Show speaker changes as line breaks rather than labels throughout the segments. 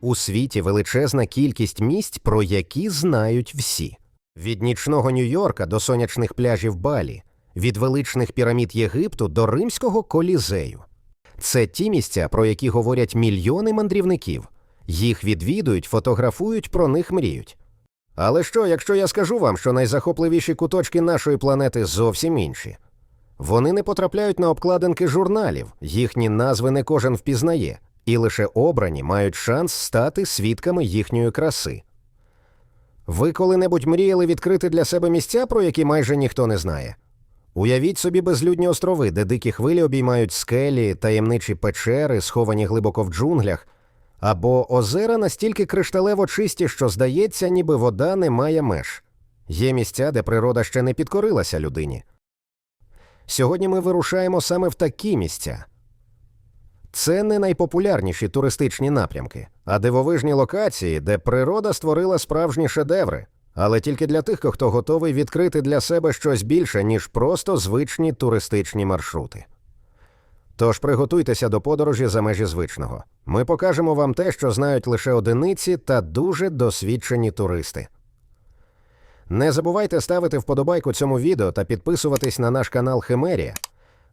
У світі величезна кількість місць, про які знають всі: від нічного Нью-Йорка до сонячних пляжів Балі, від величних пірамід Єгипту до римського колізею. Це ті місця, про які говорять мільйони мандрівників. Їх відвідують, фотографують, про них мріють. Але що, якщо я скажу вам, що найзахопливіші куточки нашої планети зовсім інші? Вони не потрапляють на обкладинки журналів, їхні назви не кожен впізнає, і лише обрані мають шанс стати свідками їхньої краси. Ви коли-небудь мріяли відкрити для себе місця, про які майже ніхто не знає? Уявіть собі безлюдні острови, де дикі хвилі обіймають скелі, таємничі печери, сховані глибоко в джунглях, або озера настільки кришталево чисті, що здається, ніби вода не має меж. Є місця, де природа ще не підкорилася людині. Сьогодні ми вирушаємо саме в такі місця. Це не найпопулярніші туристичні напрямки, а дивовижні локації, де природа створила справжні шедеври, але тільки для тих, хто готовий відкрити для себе щось більше, ніж просто звичні туристичні маршрути. Тож приготуйтеся до подорожі за межі звичного. Ми покажемо вам те, що знають лише одиниці та дуже досвідчені туристи. Не забувайте ставити вподобайку цьому відео та підписуватись на наш канал Химерія.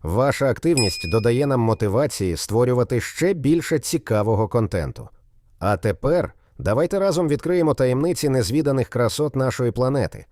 Ваша активність додає нам мотивації створювати ще більше цікавого контенту. А тепер давайте разом відкриємо таємниці незвіданих красот нашої планети.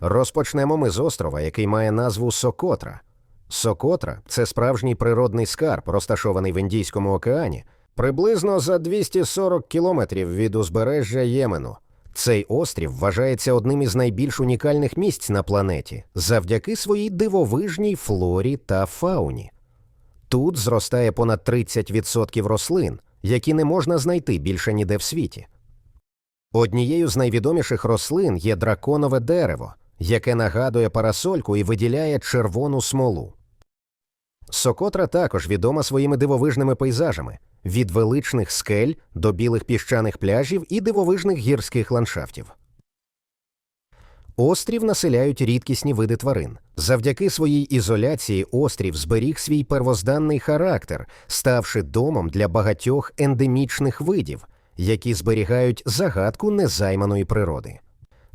Розпочнемо ми з острова, який має назву Сокотра. Сокотра це справжній природний скарб, розташований в Індійському океані, приблизно за 240 кілометрів від узбережжя Ємену. Цей острів вважається одним із найбільш унікальних місць на планеті завдяки своїй дивовижній флорі та фауні. Тут зростає понад 30% рослин, які не можна знайти більше ніде в світі. Однією з найвідоміших рослин є драконове дерево, яке нагадує парасольку і виділяє червону смолу. Сокотра також відома своїми дивовижними пейзажами від величних скель до білих піщаних пляжів і дивовижних гірських ландшафтів. Острів населяють рідкісні види тварин. Завдяки своїй ізоляції острів зберіг свій первозданний характер, ставши домом для багатьох ендемічних видів, які зберігають загадку незайманої природи.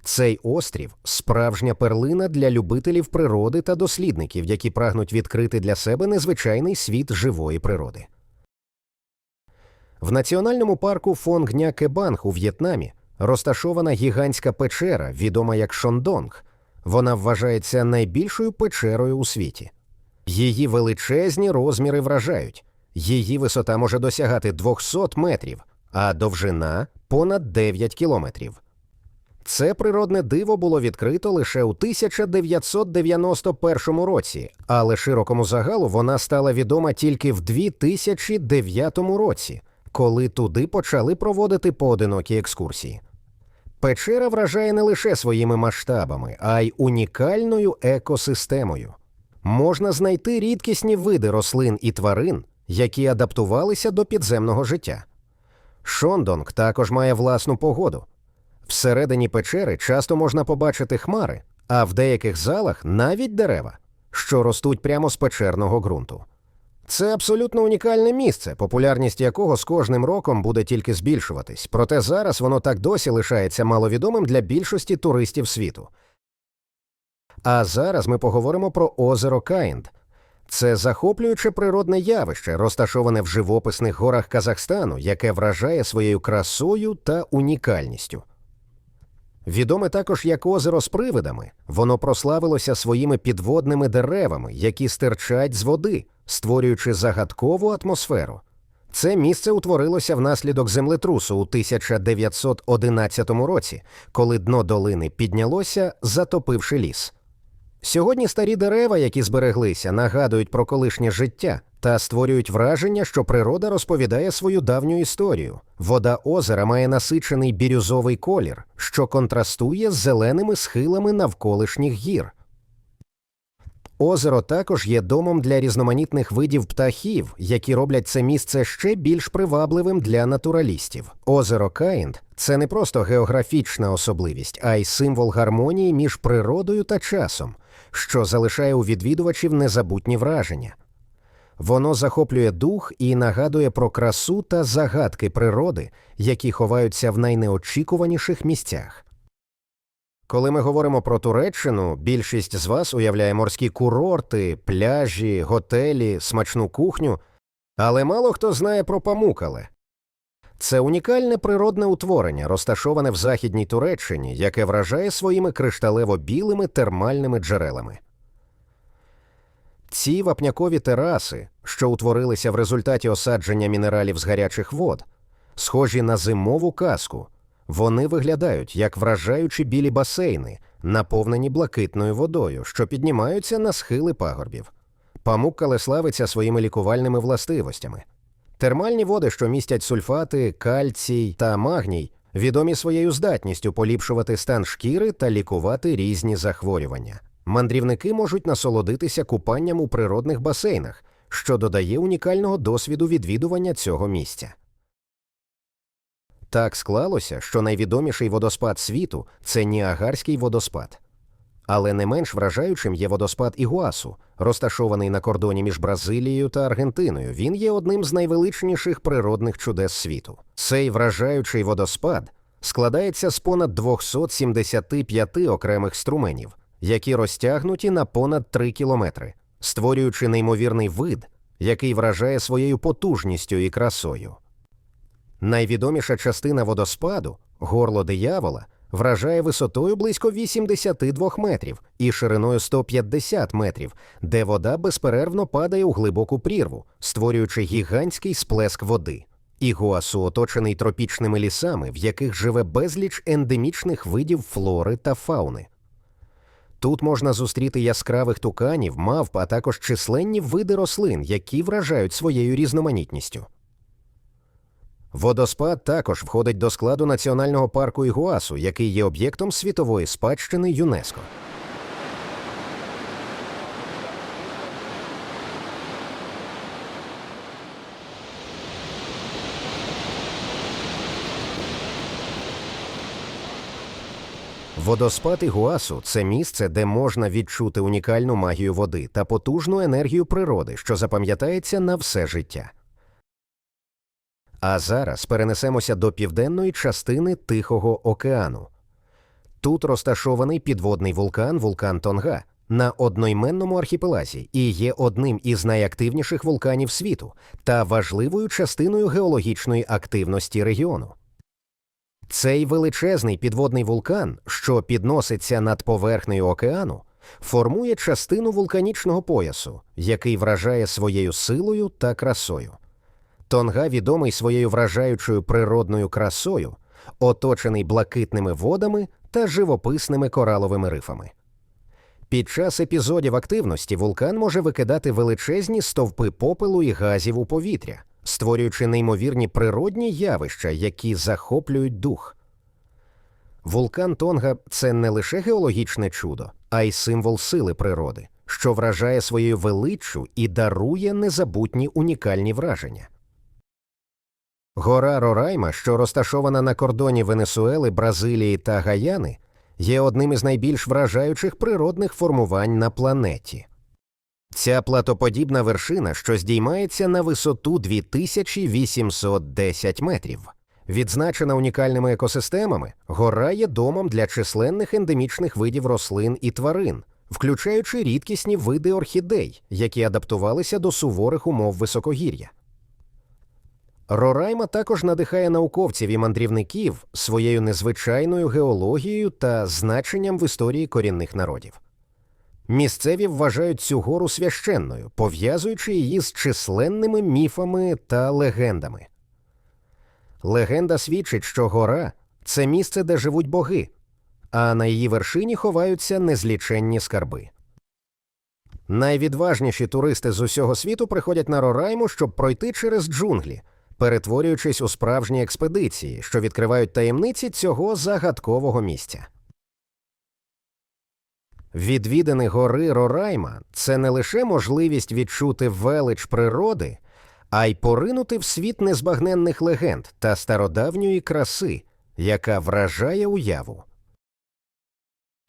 Цей острів справжня перлина для любителів природи та дослідників, які прагнуть відкрити для себе незвичайний світ живої природи. В національному парку Фонгня Кебанг у В'єтнамі розташована гігантська печера, відома як Шондонг. Вона вважається найбільшою печерою у світі. Її величезні розміри вражають. Її висота може досягати 200 метрів, а довжина понад 9 кілометрів. Це природне диво було відкрито лише у 1991 році, але широкому загалу вона стала відома тільки в 2009 році, коли туди почали проводити поодинокі екскурсії. Печера вражає не лише своїми масштабами, а й унікальною екосистемою. Можна знайти рідкісні види рослин і тварин, які адаптувалися до підземного життя. Шондонг також має власну погоду. Всередині печери часто можна побачити хмари, а в деяких залах навіть дерева, що ростуть прямо з печерного ґрунту. Це абсолютно унікальне місце, популярність якого з кожним роком буде тільки збільшуватись, проте зараз воно так досі лишається маловідомим для більшості туристів світу. А зараз ми поговоримо про озеро Каїнд. Це захоплююче природне явище, розташоване в живописних горах Казахстану, яке вражає своєю красою та унікальністю. Відоме також як озеро з привидами, воно прославилося своїми підводними деревами, які стирчать з води, створюючи загадкову атмосферу. Це місце утворилося внаслідок землетрусу у 1911 році, коли дно долини піднялося, затопивши ліс. Сьогодні старі дерева, які збереглися, нагадують про колишнє життя та створюють враження, що природа розповідає свою давню історію. Вода озера має насичений бірюзовий колір, що контрастує з зеленими схилами навколишніх гір. Озеро також є домом для різноманітних видів птахів, які роблять це місце ще більш привабливим для натуралістів. Озеро Каїнд це не просто географічна особливість, а й символ гармонії між природою та часом, що залишає у відвідувачів незабутні враження. Воно захоплює дух і нагадує про красу та загадки природи, які ховаються в найнеочікуваніших місцях. Коли ми говоримо про Туреччину, більшість з вас уявляє морські курорти, пляжі, готелі, смачну кухню, але мало хто знає про Памукале. Це унікальне природне утворення, розташоване в західній Туреччині, яке вражає своїми кришталево-білими термальними джерелами. Ці вапнякові тераси, що утворилися в результаті осадження мінералів з гарячих вод, схожі на зимову казку. Вони виглядають як вражаючі білі басейни, наповнені блакитною водою, що піднімаються на схили пагорбів. Памуккале славиться своїми лікувальними властивостями. Термальні води, що містять сульфати, кальцій та магній, відомі своєю здатністю поліпшувати стан шкіри та лікувати різні захворювання. Мандрівники можуть насолодитися купанням у природних басейнах, що додає унікального досвіду відвідування цього місця. Так склалося, що найвідоміший водоспад світу це Ніагарський водоспад. Але не менш вражаючим є водоспад Ігуасу, розташований на кордоні між Бразилією та Аргентиною. Він є одним з найвеличніших природних чудес світу. Цей вражаючий водоспад складається з понад 275 окремих струменів, які розтягнуті на понад 3 кілометри, створюючи неймовірний вид, який вражає своєю потужністю і красою. Найвідоміша частина водоспаду горло диявола вражає висотою близько 82 метрів і шириною 150 метрів, де вода безперервно падає у глибоку прірву, створюючи гігантський сплеск води. Ігуасу оточений тропічними лісами, в яких живе безліч ендемічних видів флори та фауни. Тут можна зустріти яскравих туканів, мавп, а також численні види рослин, які вражають своєю різноманітністю. Водоспад також входить до складу національного парку Ігуасу, який є об'єктом світової спадщини ЮНЕСКО. Водоспад Ігуасу це місце, де можна відчути унікальну магію води та потужну енергію природи, що запам'ятається на все життя. А зараз перенесемося до південної частини Тихого океану. Тут розташований підводний вулкан вулкан Тонга на одноіменному архіпелазі і є одним із найактивніших вулканів світу та важливою частиною геологічної активності регіону. Цей величезний підводний вулкан, що підноситься над поверхнею океану, формує частину вулканічного поясу, який вражає своєю силою та красою. Тонга відомий своєю вражаючою природною красою, оточений блакитними водами та живописними кораловими рифами. Під час епізодів активності вулкан може викидати величезні стовпи попелу і газів у повітря, створюючи неймовірні природні явища, які захоплюють дух. Вулкан Тонга це не лише геологічне чудо, а й символ сили природи, що вражає своєю величчю і дарує незабутні унікальні враження. Гора Рорайма, що розташована на кордоні Венесуели, Бразилії та Гаяни, є одним із найбільш вражаючих природних формувань на планеті. Ця платоподібна вершина, що здіймається на висоту 2810 метрів. Відзначена унікальними екосистемами, гора є домом для численних ендемічних видів рослин і тварин, включаючи рідкісні види орхідей, які адаптувалися до суворих умов високогір'я. Рорайма також надихає науковців і мандрівників своєю незвичайною геологією та значенням в історії корінних народів. Місцеві вважають цю гору священною, пов'язуючи її з численними міфами та легендами. Легенда свідчить, що гора це місце, де живуть боги, а на її вершині ховаються незліченні скарби. Найвідважніші туристи з усього світу приходять на Рорайму, щоб пройти через джунглі, перетворюючись у справжні експедиції, що відкривають таємниці цього загадкового місця. Відвідини гори Рорайма це не лише можливість відчути велич природи, а й поринути в світ незбагненних легенд та стародавньої краси, яка вражає уяву.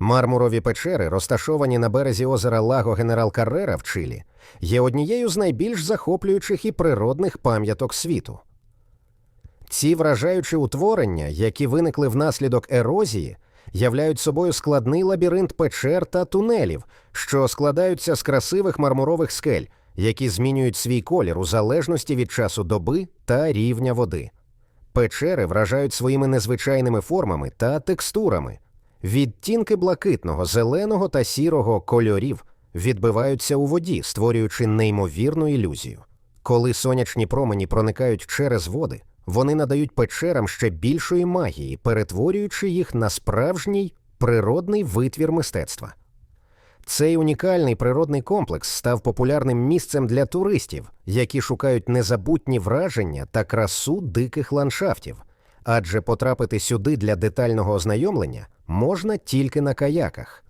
Мармурові печери, розташовані на березі озера Лаго Генерал Каррера в Чилі, є однією з найбільш захоплюючих і природних пам'яток світу. Ці вражаючі утворення, які виникли внаслідок ерозії, являють собою складний лабіринт печер та тунелів, що складаються з красивих мармурових скель, які змінюють свій колір у залежності від часу доби та рівня води. Печери вражають своїми незвичайними формами та текстурами. Відтінки блакитного, зеленого та сірого кольорів відбиваються у воді, створюючи неймовірну ілюзію. Коли сонячні промені проникають через води, вони надають печерам ще більшої магії, перетворюючи їх на справжній природний витвір мистецтва. Цей унікальний природний комплекс став популярним місцем для туристів, які шукають незабутні враження та красу диких ландшафтів, адже потрапити сюди для детального ознайомлення можна тільки на каяках.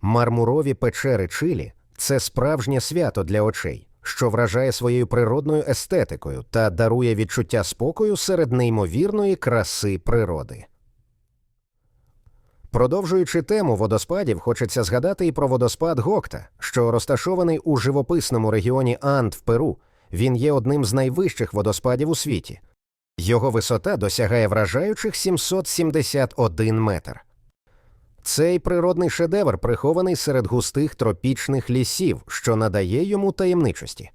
Мармурові печери Чилі це справжнє свято для очей, що вражає своєю природною естетикою та дарує відчуття спокою серед неймовірної краси природи. Продовжуючи тему водоспадів, хочеться згадати і про водоспад Гокта, що розташований у живописному регіоні Анд в Перу. Він є одним з найвищих водоспадів у світі. Його висота досягає вражаючих 771 метр. Цей природний шедевр прихований серед густих тропічних лісів, що надає йому таємничості.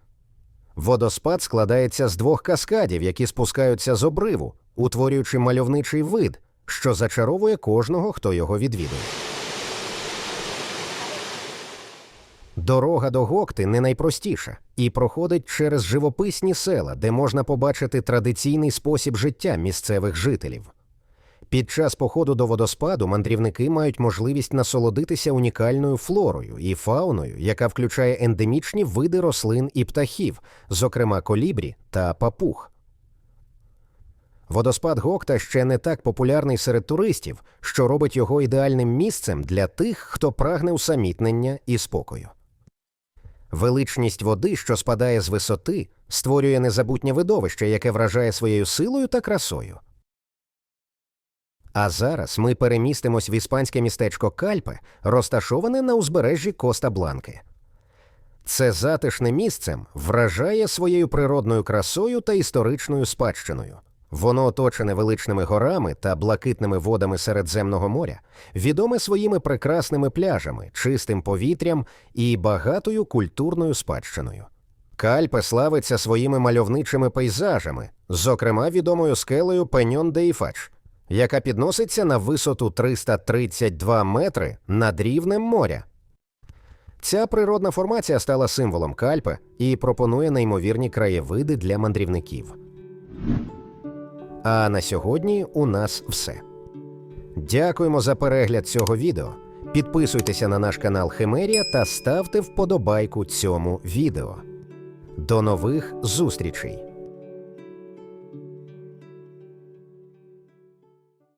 Водоспад складається з двох каскадів, які спускаються з обриву, утворюючи мальовничий вид, що зачаровує кожного, хто його відвідує. Дорога до Гокти не найпростіша і проходить через живописні села, де можна побачити традиційний спосіб життя місцевих жителів. Під час походу до водоспаду мандрівники мають можливість насолодитися унікальною флорою і фауною, яка включає ендемічні види рослин і птахів, зокрема колібрі та папуг. Водоспад Гокта ще не так популярний серед туристів, що робить його ідеальним місцем для тих, хто прагне усамітнення і спокою. Величність води, що спадає з висоти, створює незабутнє видовище, яке вражає своєю силою та красою. А зараз ми перемістимось в іспанське містечко Кальпе, розташоване на узбережжі Коста Бланки. Це затишне місцем вражає своєю природною красою та історичною спадщиною. Воно оточене величними горами та блакитними водами Середземного моря, відоме своїми прекрасними пляжами, чистим повітрям і багатою культурною спадщиною. Кальпе славиться своїми мальовничими пейзажами, зокрема відомою скелею Пеньон де Іфач, яка підноситься на висоту 332 метри над рівнем моря. Ця природна формація стала символом Кальпе і пропонує неймовірні краєвиди для мандрівників. А на сьогодні у нас все. Дякуємо за перегляд цього відео. Підписуйтеся на наш канал Химерія та ставте вподобайку цьому відео. До нових зустрічей!